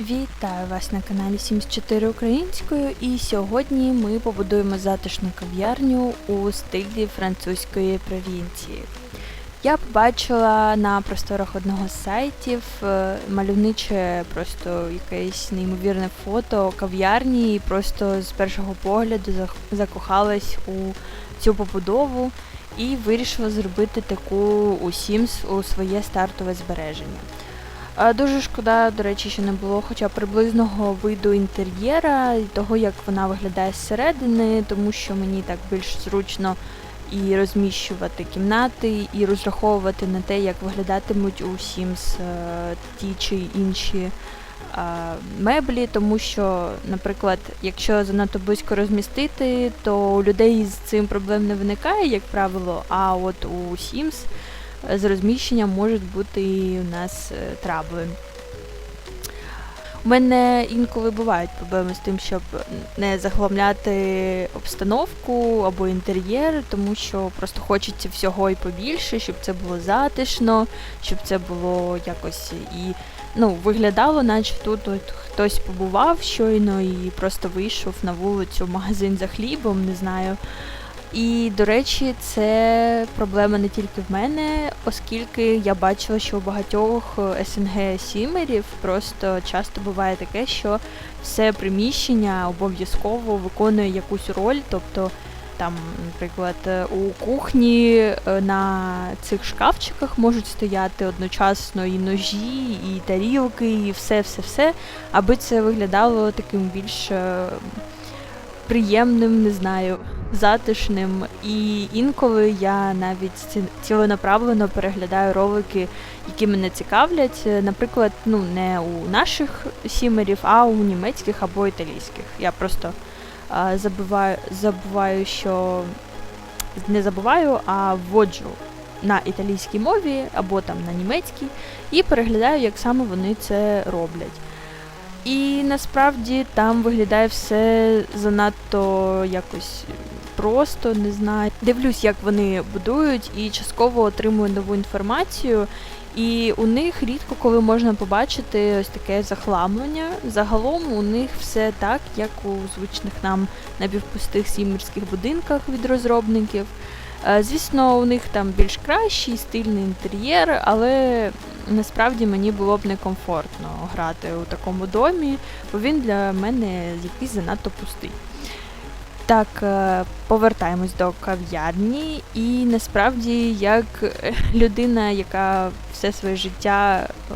Вітаю вас на каналі 74 українською і сьогодні ми побудуємо затишну кав'ярню у стилі французької провінції. Я побачила на просторах одного з сайтів е, мальовниче просто якесь неймовірне фото кав'ярні і просто з першого погляду закохалась у цю побудову і вирішила зробити таку у Sims у своє стартове збереження. Дуже шкода, до речі, що не було хоча приблизного виду інтер'єра і того, як вона виглядає зсередини, тому що мені так більш зручно і розміщувати кімнати, і розраховувати на те, як виглядатимуть у Sims е, ті чи інші меблі, тому що, наприклад, якщо занадто близько розмістити, то у людей з цим проблем не виникає, як правило, а от у Sims з розміщенням можуть бути і у нас е, трабли. У мене інколи бувають проблеми з тим, щоб не захламляти обстановку або інтер'єр, тому що просто хочеться всього і побільше, щоб це було затишно, щоб це було якось і ну, виглядало, наче тут от хтось побував щойно і просто вийшов на вулицю в магазин за хлібом, не знаю. І, до речі, це проблема не тільки в мене, оскільки я бачила, що у багатьох СНГ сімерів просто часто буває таке, що все приміщення обов'язково виконує якусь роль. Тобто, там, наприклад, е, у кухні е, на цих шкафчиках можуть стояти одночасно і ножі, і тарілки, і все-все-все, аби це виглядало таким більш е, приємним, не знаю затишним. І інколи я навіть ці- ціленаправлено переглядаю ролики, які мене цікавлять. Е, Наприклад, ну не у наших сімерів, а у німецьких або італійських. Я просто а, забуваю, забуваю, що не забуваю, а вводжу на італійській мові або там на німецькій, і переглядаю, як саме вони це роблять. І насправді там виглядає все занадто якось просто, не знаю. Дивлюсь, як вони будують, і частково отримую нову інформацію. І у них рідко коли можна побачити ось таке захламлення. Загалом у них все так, як у звичних нам напівпустих сімерських будинках від розробників. Е, Звісно, у них там більш кращий стильний інтер'єр, але насправді мені було б некомфортно грати у такому домі, бо він для мене якийсь занадто пустий. Так, е, повертаємось до кав'ярні, і насправді, як людина, яка все своє життя е,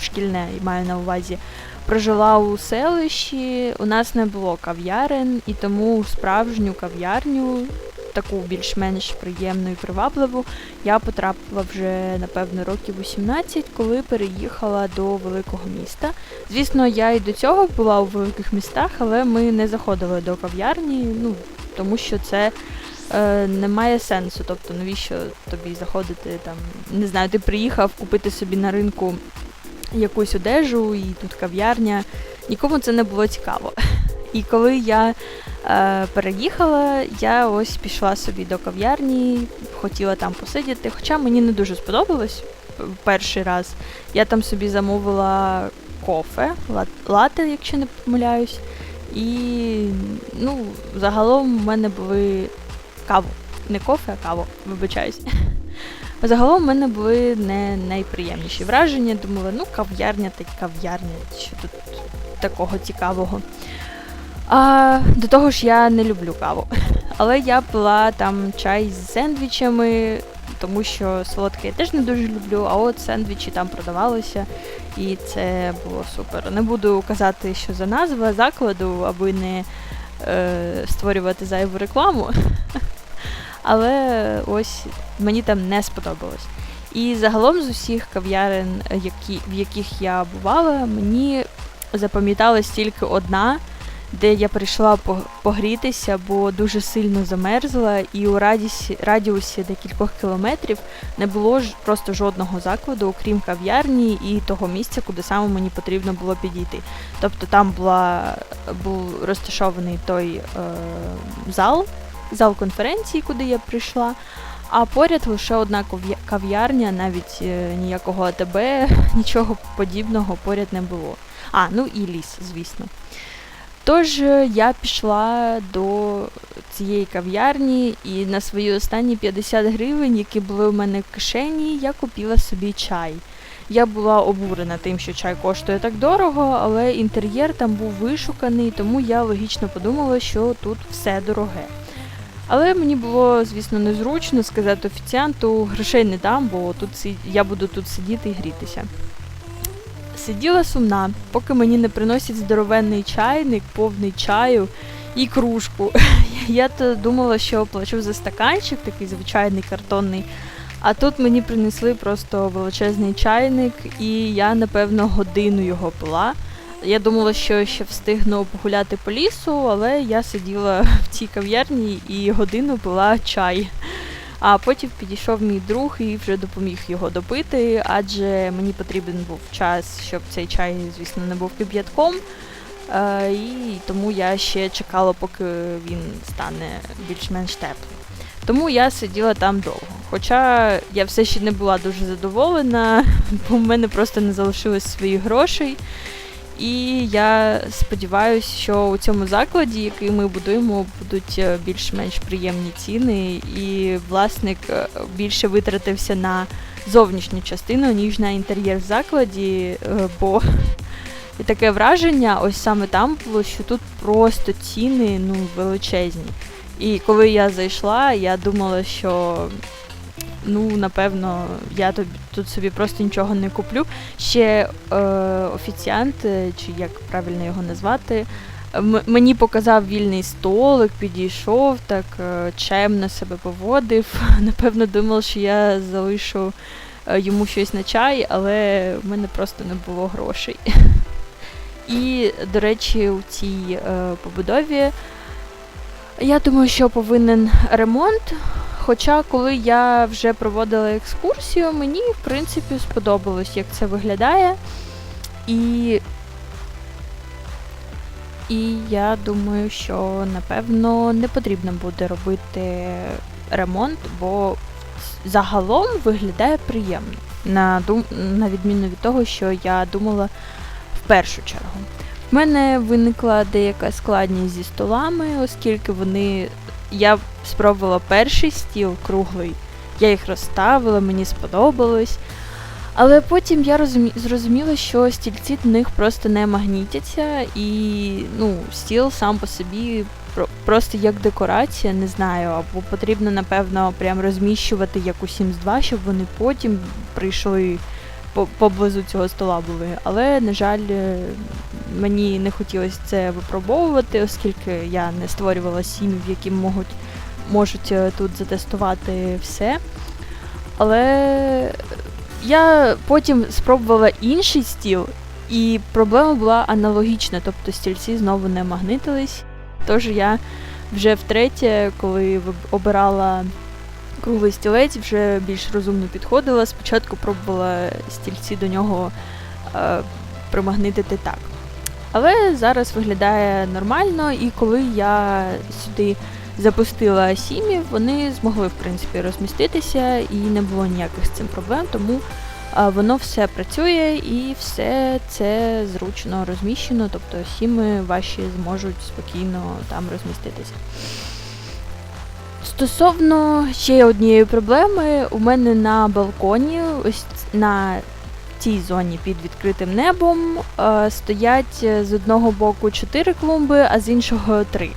шкільне маю на увазі, прожила у селищі, у нас не було кав'ярен, і тому справжню кав'ярню, таку більш-менш приємну і привабливу, я потрапила вже напевно років у 17, коли переїхала до великого міста. Звісно, я і до цього була у великих містах, але ми не заходили до кав'ярні, ну тому що це е, не має сенсу. Тобто, навіщо тобі заходити там, не знаю, ти приїхав купити собі на ринку якусь одежу, і тут кав'ярня. Нікому це не було цікаво. І коли я переїхала, я ось пішла собі до кав'ярні, хотіла там посидіти, хоча мені не дуже сподобалось перший раз. Я там собі замовила кофе, ла- лате, якщо не помиляюсь. І ну, загалом в мене були каву. Не кофе, а каву, вибачаюсь. Загалом в мене були не найприємніші враження. Думала, ну кав'ярня та кав'ярня, що тут такого цікавого. А, до того ж, я не люблю каву. Але я пила там чай з сендвічами, тому що солодке я теж не дуже люблю, а от сендвічі там продавалися, і це було супер. Не буду казати, що за назва закладу, аби не е, створювати зайву рекламу. Але ось мені там не сподобалось. І загалом з усіх кав'ярен, е, які, в яких я бувала, мені запам'яталась тільки одна, де я прийшла по- погрітися, бо дуже сильно замерзла, і у радісі, радіусі декількох кілометрів не було ж просто жодного закладу, окрім кав'ярні і того місця, куди саме мені потрібно було підійти. Тобто там була, був розташований той е, зал, зал конференції, куди я прийшла. А поряд лише одна кав'ярня, навіть е, ніякого АТБ, нічого подібного поряд не було. А, ну і ліс, звісно. Тож е, я пішла до цієї кав'ярні і на свої останні 50 гривень, які були у мене в кишені, я купила собі чай. Я була обурена тим, що чай коштує так дорого, але інтер'єр там був вишуканий, тому я логічно подумала, що тут все дороге. Але мені було, звісно, незручно сказати офіціанту, грошей не дам, бо тут я буду тут сидіти і грітися. Сиділа сумна, поки мені не приносять здоровенний чайник, повний чаю і кружку. Я то думала, що плачу за стаканчик, такий звичайний картонний. А тут мені принесли просто величезний чайник, і я, напевно, годину його пила. Я думала, що ще встигну погуляти по лісу, але я сиділа в цій кав'ярні і годину пила чай. А потім підійшов мій друг і вже допоміг його допити, адже мені потрібен був час, щоб цей чай, звісно, не був кип'ятком. Е, і тому я ще чекала, поки він стане більш-менш теплим. Тому я сиділа там довго. Хоча я все ще не була дуже задоволена, бо в мене просто не залишилось своїх грошей. І я сподіваюся, що у цьому закладі, який ми будуємо, будуть е, більш-менш приємні ціни, і власник е, більше витратився на зовнішню частину, ніж на інтер'єр в закладі, е, бо і таке враження, ось саме там було, що тут просто ціни ну, величезні. І коли я зайшла, я думала, що ну, напевно, я тобі тут собі просто нічого не куплю. Ще е, офіціант, е, чи як правильно його назвати, мені показав вільний столик, підійшов, так е, чемно себе поводив. Напевно, думав, що я залишу е, йому щось на чай, але в мене просто не було грошей. І, до речі, у цій е, побудові я думаю, що повинен ремонт. Хоча, коли я вже проводила екскурсію, мені в принципі сподобалось, як це виглядає. І, і я думаю, що напевно не потрібно буде робити ремонт, бо загалом виглядає приємно. На, дум... на відміну від того, що я думала в першу чергу. В мене виникла деяка складність зі столами, оскільки вони. Я спробувала перший стіл круглий, я їх розставила, мені сподобалось. Але потім я розумі... зрозуміла, що стільці до них просто не магнітяться, і ну, стіл сам по собі про- просто як декорація, не знаю, або потрібно, напевно, прям розміщувати як у Sims 2, щоб вони потім прийшли поблизу цього стола були. Але, на жаль, е, мені не хотілося це випробовувати, оскільки я не створювала сім'їв, які можуть, можуть е, тут затестувати все. Але я потім спробувала інший стіл, і проблема була аналогічна, тобто стільці знову не магнитились. Тож я вже втретє, коли обирала круглий стілець, вже більш розумно підходила. Спочатку пробувала стільці до нього е, примагнитити так. Але зараз виглядає нормально, і коли я сюди запустила сімів, вони змогли в принципі розміститися і не було ніяких з цим проблем, тому а, воно все працює і все це зручно розміщено, тобто сіми ваші зможуть спокійно там розміститися. Стосовно ще однієї проблеми, у мене на балконі, ось на цій зоні під відкритим небом, е, стоять е, з одного боку 4 клумби, а з іншого 3.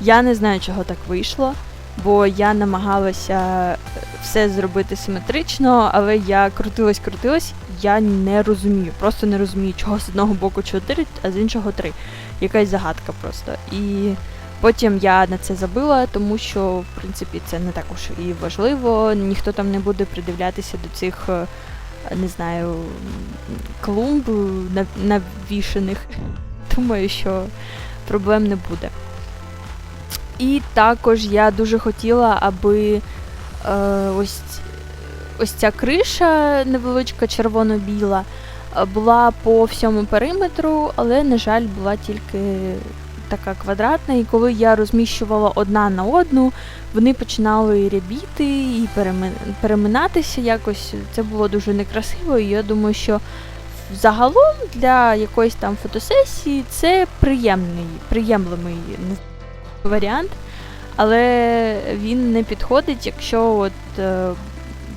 Я не знаю, чого так вийшло, бо я намагалася все зробити симетрично, але я крутилась, крутилась, я не розумію. Просто не розумію, чого з одного боку 4, а з іншого 3. Якась загадка просто. І потім я на це забила, тому що, в принципі, це не так уж і важливо. Ніхто там не буде придивлятися до цих, е, не знаю, клумб нав- навішаних. Думаю, що проблем не буде. І також я дуже хотіла, аби е, ось, ось ця криша невеличка червоно-біла е, була по всьому периметру, але, на жаль, була тільки така квадратна, і коли я розміщувала одна на одну, вони починали рябіти і переминатися якось. Це було дуже некрасиво, і я думаю, що загалом для якоїсь там фотосесії це приємний, приємлемий варіант, але він не підходить, якщо от е,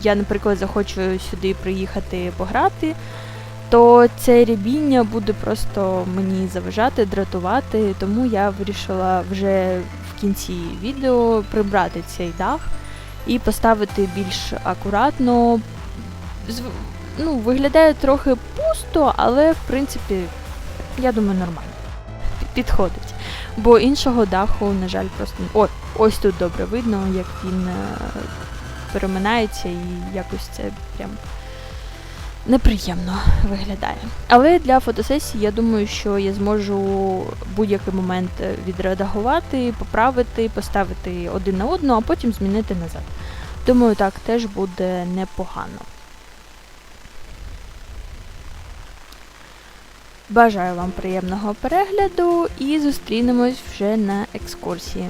я, наприклад, захочу сюди приїхати пограти, то це рябіння буде просто мені заважати, дратувати, тому я вирішила вже в кінці відео прибрати цей дах і поставити більш акуратно. Ну, виглядає трохи пусто, але в принципі, я думаю, нормально. Підходить. Бо іншого даху, на жаль, просто. О, ось тут добре видно, як він е, переминається і якось це прям неприємно виглядає. Але для фотосесії я думаю, що я зможу будь-який момент відредагувати, поправити, поставити один на одну, а потім змінити назад. Думаю, так теж буде непогано. Бажаю вам приємного перегляду і зустрінемось вже на екскурсії.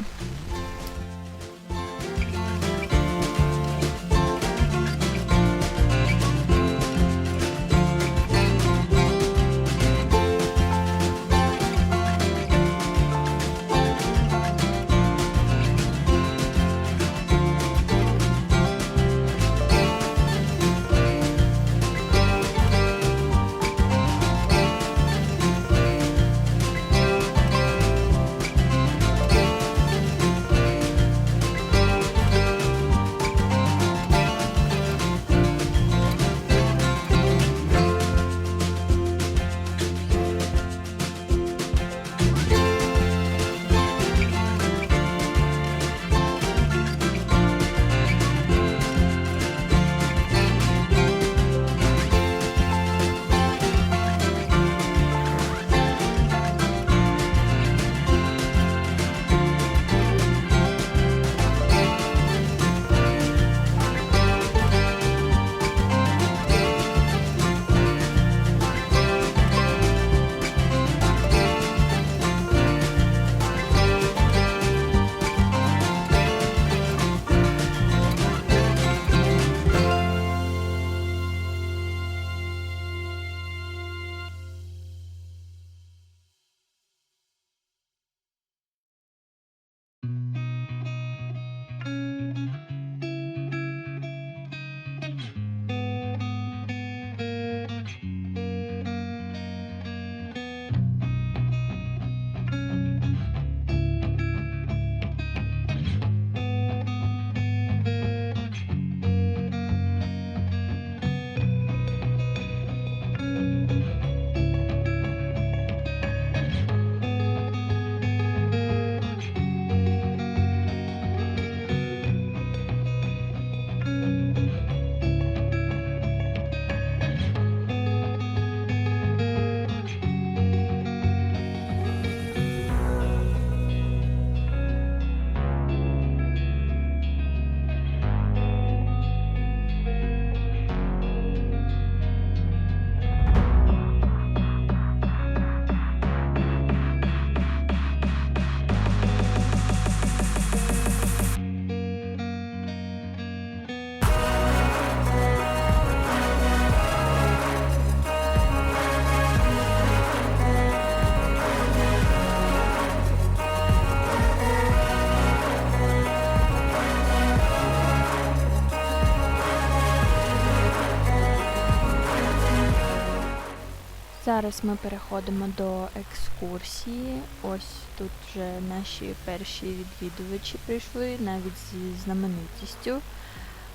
Зараз ми переходимо до екскурсії. Ось тут вже наші перші відвідувачі прийшли, навіть зі знаменитістю.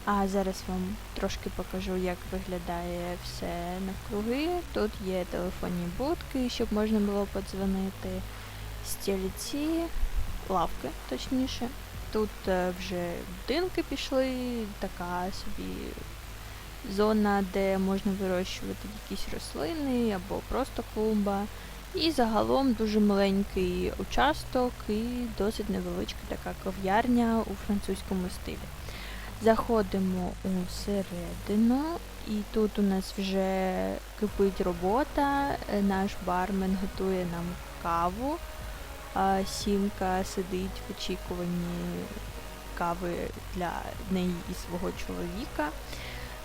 А зараз вам трошки покажу, як виглядає все навкруги. Тут є телефонні будки, щоб можна було подзвонити, стільці, лавки, точніше. Тут е, вже будинки пішли, така собі зона, де можна вирощувати якісь рослини або просто клумба. І загалом дуже маленький участок і досить невеличка така кав'ярня у французькому стилі. Заходимо у середину, і тут у нас вже кипить робота. Наш бармен готує нам каву. сімка сидить в очікуванні кави для неї і свого чоловіка.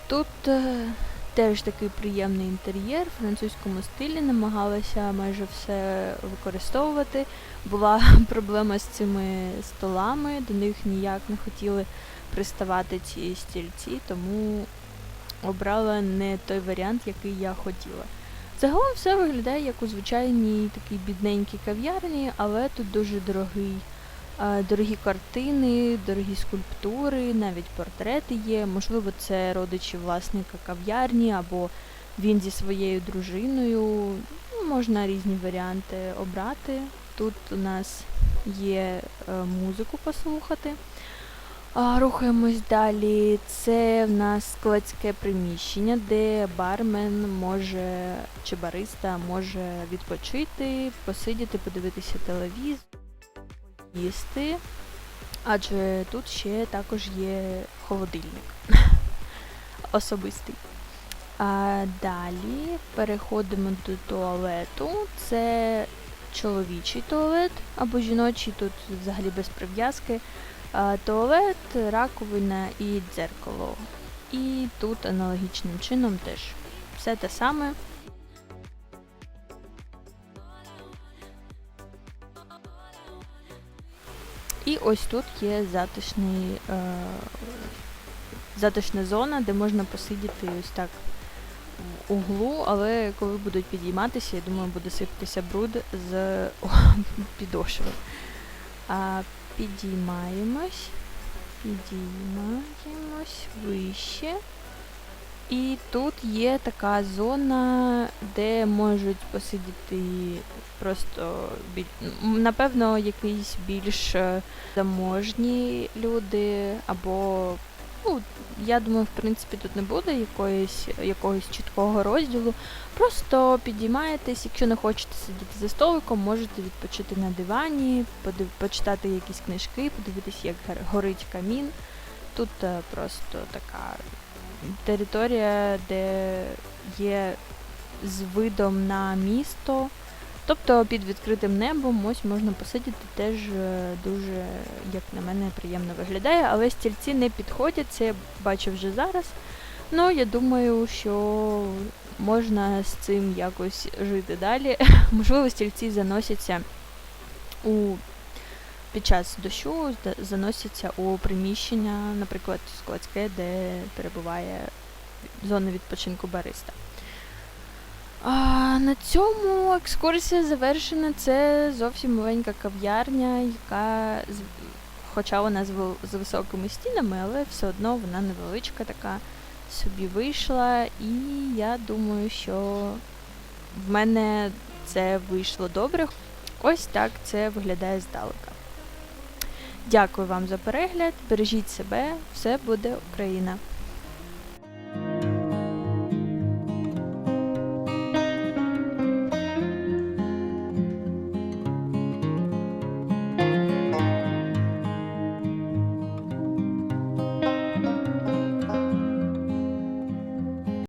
Тут е, теж такий приємний інтер'єр в французькому стилі, намагалася майже все використовувати. Була проблема з цими столами, до них ніяк не хотіли приставати ці стільці, тому обрала не той варіант, який я хотіла. Загалом все виглядає як у звичайній такій бідненькій кав'ярні, але тут дуже дорогий. Е, Дорогі картини, дорогі скульптури, навіть портрети є. Можливо, це родичі власника кав'ярні, або він зі своєю дружиною. Ну, можна різні варіанти обрати. Тут у нас є е, музику послухати. Рухаємось далі. Це в нас складське приміщення, де бармен може чи бариста може відпочити, посидіти, подивитися телевізор, їсти. Адже тут ще також є холодильник особистий. А далі переходимо до туалету. Це чоловічий туалет або жіночий, тут взагалі без прив'язки. Туалет, раковина і дзеркало. І тут аналогічним чином теж все те саме. І ось тут є затишний, е, затишна зона, де можна посидіти ось так в углу, але коли будуть підійматися, я думаю, буде сипатися бруд з підошви. А підіймаємось, підіймаємось вище. І тут є така зона, де можуть посидіти просто напевно якісь більш е, заможні люди, або ну, я думаю, в принципі, тут не буде якоїсь, якогось чіткого розділу. Просто підіймаєтесь, якщо не хочете сидіти за столиком, можете відпочити на дивані, подив... почитати якісь книжки, подивитися, як горить камін. Тут е, просто така територія, де є з видом на місто. Тобто під відкритим небом ось можна посидіти, теж е, дуже, як на мене, приємно виглядає, але стільці не підходять, це я бачу вже зараз. Ну, я думаю, що можна з цим якось жити далі. Можливо, стільці заносяться у під час дощу, заносяться у приміщення, наприклад, складське, де перебуває зона відпочинку бариста. А, на цьому екскурсія завершена. Це зовсім маленька кав'ярня, яка, хоча вона з високими стінами, але все одно вона невеличка така собі вийшла. І я думаю, що в мене це вийшло добре. Ось так це виглядає здалека. Дякую вам за перегляд. Бережіть себе, все буде Україна!